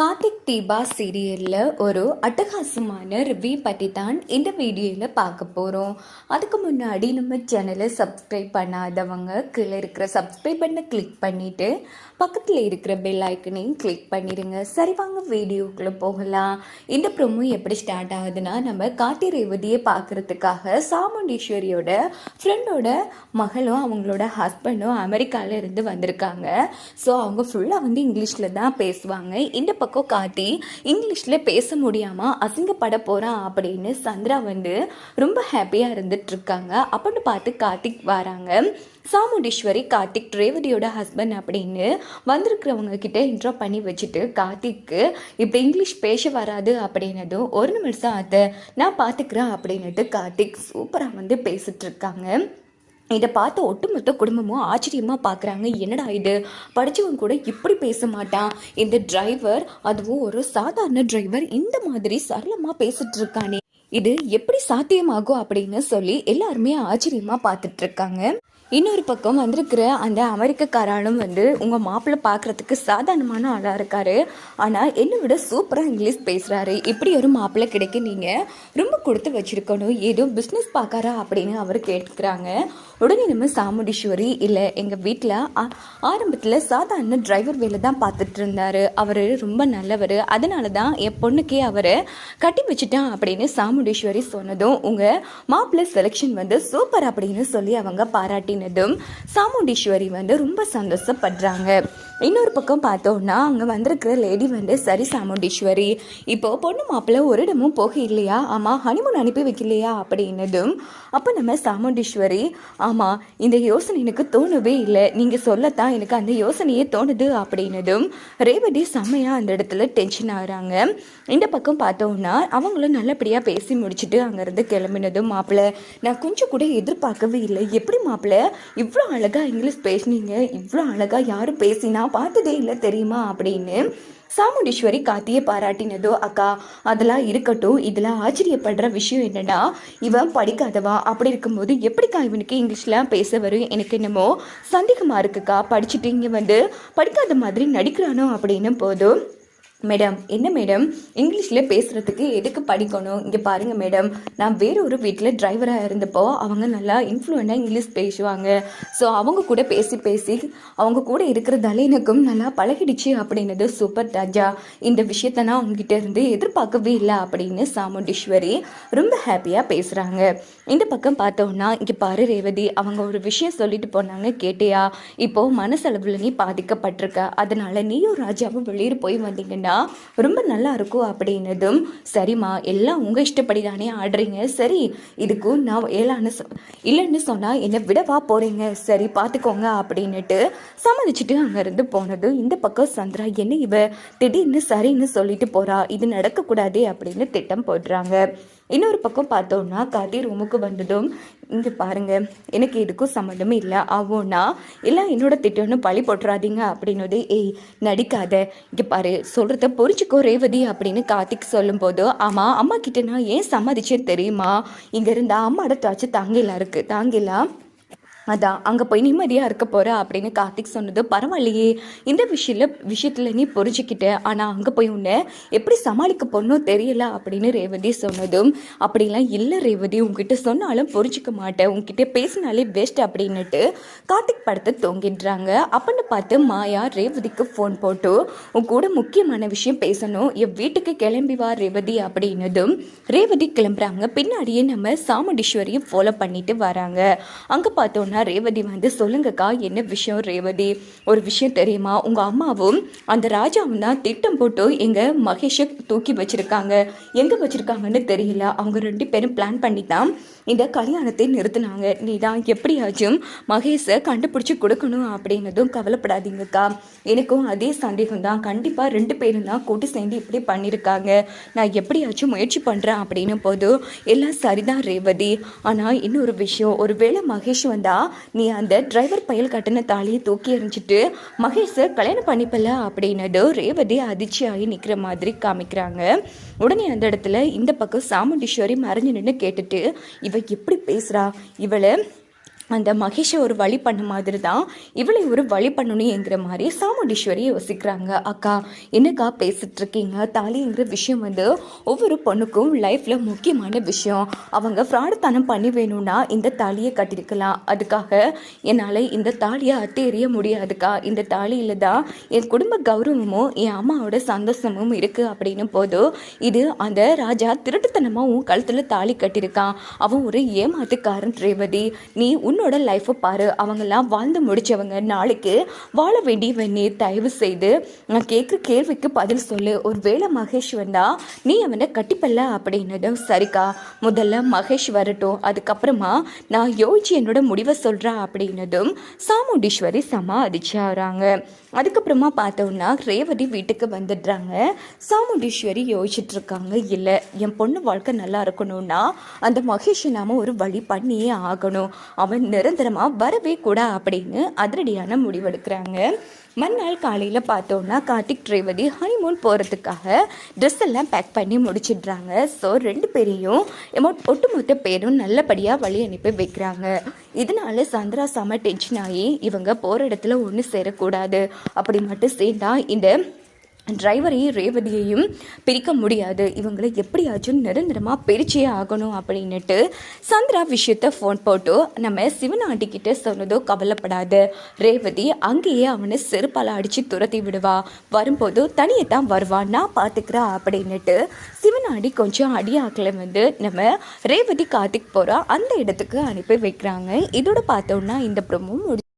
கார்த்திக் தீபா சீரியலில் ஒரு அட்டகாசமான ரிவ்யூ பற்றி தான் இந்த வீடியோவில் பார்க்க போகிறோம் அதுக்கு முன்னாடி நம்ம சேனலை சப்ஸ்கிரைப் பண்ணாதவங்க கீழே இருக்கிற சப்ஸ்கிரைப் பண்ண கிளிக் பண்ணிவிட்டு பக்கத்தில் இருக்கிற பெல் ஐக்கனையும் கிளிக் பண்ணிடுங்க சரி வாங்க வீடியோக்குள்ளே போகலாம். இந்த ப்ரொமோ எப்படி ஸ்டார்ட் ஆகுதுன்னா நம்ம கார்த்தி ரேவதியை பார்க்குறதுக்காக சாமுண்டீஸ்வரியோட ஃப்ரெண்டோட மகளும் அவங்களோட ஹஸ்பண்டும் அமெரிக்காவிலேருந்து வந்திருக்காங்க. ஸோ அவங்க ஃபுல்லாக வந்து இங்கிலீஷில் தான் பேசுவாங்க. இந்த பக்கம் காட்டி இங்கிலீஷில் பேச முடியாமல் அசிங்கப்பட போகிறான் அப்படின்னு சந்திரா வந்து ரொம்ப ஹாப்பியாக இருந்துட்டுருக்காங்க அப்படின்னு பார்த்து கார்த்திக் வராங்க. சாமுண்டீஸ்வரி கார்த்திக் ரேவதியோட ஹஸ்பண்ட் அப்படின்னு வந்திருக்கிறவங்க கிட்ட இன்ட்ரோ பண்ணி வச்சுட்டு கார்த்திக்கு இப்போ இங்கிலீஷ் பேச வராது அப்படின்னதும் ஒரு நிமிஷம் அதை நான் பார்த்துக்கிறேன் அப்படின்னுட்டு கார்த்திக் சூப்பராக வந்து பேசிகிட்ருக்காங்க இருக்காங்க இதை பார்த்து ஒட்டுமொத்த குடும்பமும் ஆச்சரியமாக பார்க்குறாங்க. என்னடா இது? படித்தவன் கூட இப்படி பேச மாட்டான். இந்த டிரைவர் அதுவும் ஒரு சாதாரண டிரைவர் இந்த மாதிரி சரளமாக பேசிட்டு இருக்கானே. இது எப்படி சாத்தியமாகும் அப்படின்னு சொல்லி எல்லாருமே ஆச்சரியமாக பார்த்துட்டு இருக்காங்க இன்னொரு பக்கம் வந்திருக்கிற அந்த அமெரிக்கக்காராலும் வந்து உங்கள் மாப்பிள்ளை பார்க்குறதுக்கு சாதாரணமான ஆளாக இருக்காரு. ஆனால் என்னை விட சூப்பராக இங்கிலீஷ் பேசுகிறாரு இப்படி ஒரு மாப்பிள்ளை கிடைக்க நீங்கள் ரொம்ப கொடுத்து வச்சுருக்கணும். ஏதோ பிஸ்னஸ் பார்க்காரா அப்படின்னு அவர் கேட்குறாங்க உடனே நம்ம சாமுண்டீஸ்வரி இல்லை எங்கள் வீட்டில் ஆரம்பத்தில் சாதாரண டிரைவர் வேலை தான் பார்த்துட்டு இருந்தார் அவர் ரொம்ப நல்லவர். அதனால தான் என் பொண்ணுக்கே அவரை கட்டி வச்சுட்டான் அப்படின்னு சாமுண்டீஸ்வரி சொன்னதும் உங்கள் மாப்பிள்ளை செலெக்ஷன் வந்து சூப்பர் அப்படின்னு சொல்லி அவங்க பாராட்டினதும் சாமுண்டீஸ்வரி வந்து ரொம்ப சந்தோஷப்படுறாங்க. இன்னொரு பக்கம் பார்த்தோன்னா அங்கே வந்திருக்கிற லேடி வந்து சரி சாமுண்டீஸ்வரி இப்போ பொண்ணு மாப்பிள்ளை ஒரு இடமும் போக இல்லையா ஆமாம் ஹனிமூன் அனுப்பி வைக்கலையா? அப்படின்னதும் அப்போ நம்ம சாமுண்டீஸ்வரி ஆமாம் இந்த யோசனை எனக்கு தோணவே இல்லை. நீங்கள் சொல்லத்தான் எனக்கு அந்த யோசனையே தோணுது. அப்படின்னதும் ரேவதி செம்மையாக அந்த இடத்துல டென்ஷன் ஆகிறாங்க. இந்த பக்கம் பார்த்தோன்னா அவங்களும் நல்லபடியாக பேசி முடிச்சுட்டு அங்கேருந்து கிளம்பினதும் மாப்பிள்ளை நான் கொஞ்சம் கூட எதிர்பார்க்கவே இல்லை. எப்படி மாப்பிள்ளை இவ்வளோ அழகாக இங்கிலீஷ் பேசுனீங்க. இவ்வளோ அழகாக யாரும் பேசினா பார்த்ததே இல்லை தெரியுமா? அப்படின்னு சாமுண்டீஸ்வரி காத்தியை பாராட்டினதோ அக்கா அதெல்லாம் இருக்கட்டும். இதில் ஆச்சரியப்படுற விஷயம் என்னன்னா இவன் படிக்காதவா? அப்படி இருக்கும்போது எப்படிக்கா இவனுக்கு இங்கிலீஷில் பேச வரும்? எனக்கு என்னமோ சந்தேகமாக இருக்குக்கா. படிச்சுட்டு இங்கே வந்து படிக்காத மாதிரி நடிக்கிறானோ அப்படின்னு போதும். மேடம் என்ன மேடம் இங்கிலீஷில் பேசுகிறதுக்கு எதுக்கு படிக்கணும்? இங்கே பாருங்கள் மேடம் நான் வேற ஒரு வீட்டில் டிரைவராக இருந்தப்போ அவங்க நல்லா இன்ஃப்ளூயண்டாக இங்கிலீஷ் பேசுவாங்க. ஸோ அவங்க கூட பேசி பேசி அவங்க கூட இருக்கிறதால எனக்கும் நல்லா பழகிடுச்சு அப்படின்னது சூப்பர் ராஜா. இந்த விஷயத்த நான் உங்ககிட்ட இருந்து எதிர்பார்க்கவே இல்லை அப்படின்னு சாமுண்டீஸ்வரி ரொம்ப ஹாப்பியாக பேசுகிறாங்க இந்த பக்கம் பார்த்தோன்னா இங்கே பாரு ரேவதி அவங்க ஒரு விஷயம் சொல்லிட்டு போனாங்க கேட்டியா? இப்போது மனசளவில் நீ பாதிக்கப்பட்டிருக்க. அதனால் நீயும் ராஜாவும் வெளியே போய் வந்தீங்கன்னா ரொம்ப நல்லா இருக்கும் அப்படின்னதும் சரிம்மா எல்லாம் உங்கள் இஷ்டப்படி தானே ஆடுறீங்க சரி இதுக்கும் நான் ஏழான்னு சொ இல்லைன்னு சொன்னால் என்னை விடவா போகிறீங்க சரி பார்த்துக்கோங்க அப்படின்னுட்டு சம்மதிச்சுட்டு அங்கேருந்து போனது இந்த பக்கம் சந்திரா என்ன இவ? திடீர்னு சரின்னு சொல்லிட்டு போகிறா இது நடக்கக்கூடாதே அப்படின்னு திட்டம் போடுறாங்க. இன்னொரு பக்கம் பார்த்தோம்னா கார்த்தி ரூமுக்கு வந்ததும் இங்கே பாருங்க எனக்கு எதுக்கும் சம்மந்தமே இல்லை. ஆவோன்னா எல்லாம் என்னோட திட்டம்னு பழி போட்டுறாதீங்க அப்படின்னது ஏய் நடிக்காத. இங்கே பாரு சொல்கிறத புரிச்சுக்கோ ரேவதி அப்படின்னு கார்த்திக் சொல்லும்போது ஆமாம் அம்மா கிட்ட நான் ஏன் சம்மதிச்சேன் தெரியுமா? இங்கே இருந்தால் அம்மாவோட தாச்சு தாங்கிலா இருக்குது தாங்கிலா அதான் அங்கே போய் நிம்மதியாக இருக்க போகிற அப்படின்னு கார்த்திக் சொன்னது. பரவாயில்லையே இந்த விஷயத்தில் விஷயத்தில் நீ புரிஞ்சுக்கிட்ட. ஆனால் அங்கே போய் உன்னை எப்படி சமாளிக்க போடணும் தெரியல அப்படின்னு ரேவதி சொன்னதும் அப்படிலாம் இல்லை ரேவதி உங்ககிட்ட சொன்னாலும் புரிஞ்சிக்க மாட்டேன். உங்ககிட்ட பேசினாலே பெஸ்ட் அப்படின்னுட்டு கார்த்திக் படத்தை தொங்கின்றாங்க அப்படின்னு பார்த்து மாயா ரேவதிக்கு ஃபோன் போட்டு உன் கூட முக்கியமான விஷயம் பேசணும். என் வீட்டுக்கு கிளம்பி வா ரேவதி அப்படின்னதும் ரேவதி கிளம்புறாங்க. பின்னாடியே நம்ம சாமுண்டீஸ்வரியும் ஃபாலோ பண்ணிட்டு வராங்க. அங்கே பார்த்தோன்னா சொன்னா ரேவதி வந்து சொல்லுங்கக்கா என்ன விஷயம் ரேவதி? ஒரு விஷயம் தெரியுமா? உங்கள் அம்மாவும் அந்த ராஜாவும் தான் திட்டம் போட்டு எங்கள் மகேஷை தூக்கி வச்சுருக்காங்க. எங்கே வச்சுருக்காங்கன்னு தெரியல. அவங்க ரெண்டு பேரும் பிளான் பண்ணி தான் இந்த கல்யாணத்தை நிறுத்தினாங்க. நீ தான் எப்படியாச்சும் மகேஷை கண்டுபிடிச்சி கொடுக்கணும் அப்படின்னதும் கவலைப்படாதீங்கக்கா. எனக்கும் அதே சந்தேகம் தான் கண்டிப்பாக ரெண்டு பேரும் தான் கூட்டு சேர்ந்து இப்படி பண்ணியிருக்காங்க. நான் எப்படியாச்சும் முயற்சி பண்ணுறேன் அப்படின்னு போது எல்லாம் சரிதான் ரேவதி. ஆனால் இன்னொரு விஷயம். ஒரு வேளை மகேஷ் வந்தால் நீ அந்த டிரைவர் பயல் கட்டின தாலியை தூக்கி எறிஞ்சிட்டு மகேஷை கல்யாணம் பண்ணிப்பல அப்படின்னதும் ரேவதி அதிர்ச்சியாகி நிற்கிற மாதிரி காமிக்கிறாங்க. உடனே அந்த இடத்துல இந்த பக்கம் சாமுண்டீஸ்வரி மறைஞ்சு நின்று கேட்டுட்டு இவள் எப்படி பேசுகிறா இவளை அந்த மகேஷை ஒரு வழி பண்ண மாதிரி தான் இவளை ஒரு வழி பண்ணணுங்கிற மாதிரி சாமுண்டீஸ்வரி யோசிக்கிறாங்க. அக்கா என்னக்கா பேசிட்டு இருக்கீங்க தாலிங்கிற விஷயம் வந்து ஒவ்வொரு பொண்ணுக்கும் லைஃப்பில் முக்கியமான விஷயம். அவங்க ஃப்ராடுத்தனம் பண்ணி வேணும்னா இந்த தாலியை கட்டியிருக்கலாம். அதுக்காக என்னால் இந்த தாலியை அத்தை எறிய முடியாதுக்கா. இந்த தாலியில் தான் என் குடும்ப கௌரவமும் என் அம்மாவோட சந்தோஷமும் இருக்குது அப்படின்னு போது இது அந்த ராஜா திருட்டுத்தனமாக உன் கழுத்தில் தாலி கட்டியிருக்கான். அவன் ஒரு ஏமாத்துக்காரன் ரேவதி. நீ உன்னோட லைஃப்பை பாரு. அவங்கெல்லாம் வாழ்ந்து முடிச்சவங்க. நாளைக்கு வாழ வேண்டியவன் நீ தயவு செய்து நான் கேட்குற கேள்விக்கு பதில் சொல்லு. ஒரு வேளை மகேஷ் வந்தா நீ அவனை கட்டிப்பல்ல அப்படின்னதும் சரிக்கா. முதல்ல மகேஷ் வரட்டும். அதுக்கப்புறமா நான் யோசிச்சு என்னோட முடிவை சொல்கிறேன் அப்படின்னதும் சாமுண்டீஸ்வரி சமாதிச்சாராங்க. அதுக்கப்புறமா பார்த்தோன்னா ரேவதி வீட்டுக்கு வந்துடுறாங்க. சாமுண்டீஸ்வரி யோசிச்சுட்டு இருக்காங்க. இல்லை என் பொண்ணு வாழ்க்கை நல்லா இருக்கணும்னா அந்த மகேஷை நாம ஒரு வழி பண்ணியே ஆகணும். அவன் நிரந்தரமாக வரவே கூட அப்படின்னு அதிரடியான முடிவெடுக்கிறாங்க. மறுநாள் காலையில் பார்த்தோன்னா கார்த்திக் ரேவதி ஹனிமூன் போகிறதுக்காக ட்ரெஸ் எல்லாம் பேக் பண்ணி முடிச்சிடுறாங்க. ஸோ ரெண்டு பேரையும் எமௌண்ட் ஒட்டுமொத்த பேரும் நல்லபடியாக வழி அனுப்பி வைக்கிறாங்க. இதனால சந்திரா செம டென்ஷன் ஆகி இவங்க போகிற இடத்துல ஒன்று சேரக்கூடாது. அப்படி மட்டும் சேர்ந்தா இந்த டிரைவரையும் ரேவதியையும் பிரிக்க முடியாது. இவங்களை எப்படியாச்சும் நிரந்தரமாக பிரிச்சே ஆகணும் அப்படின்னுட்டு சந்திரா விஷயத்த ஃபோன் போட்டு நம்ம சிவனாண்டிக்கிட்ட சொன்னதோ கவலைப்படாது. ரேவதி அங்கேயே அவனை செருப்பால் அடித்து துரத்தி விடுவா. வரும்போது தனியை தான் வருவா. நான் பார்த்துக்கிறா அப்படின்னுட்டு சிவனாண்டி கொஞ்சம் அடியாக்கில் வந்து நம்ம ரேவதி கார்த்திக் போகிறா அந்த இடத்துக்கு அனுப்பி வைக்கிறாங்க. இதோட பார்த்தோன்னா இந்த ப்ரொமோ முடிச்சு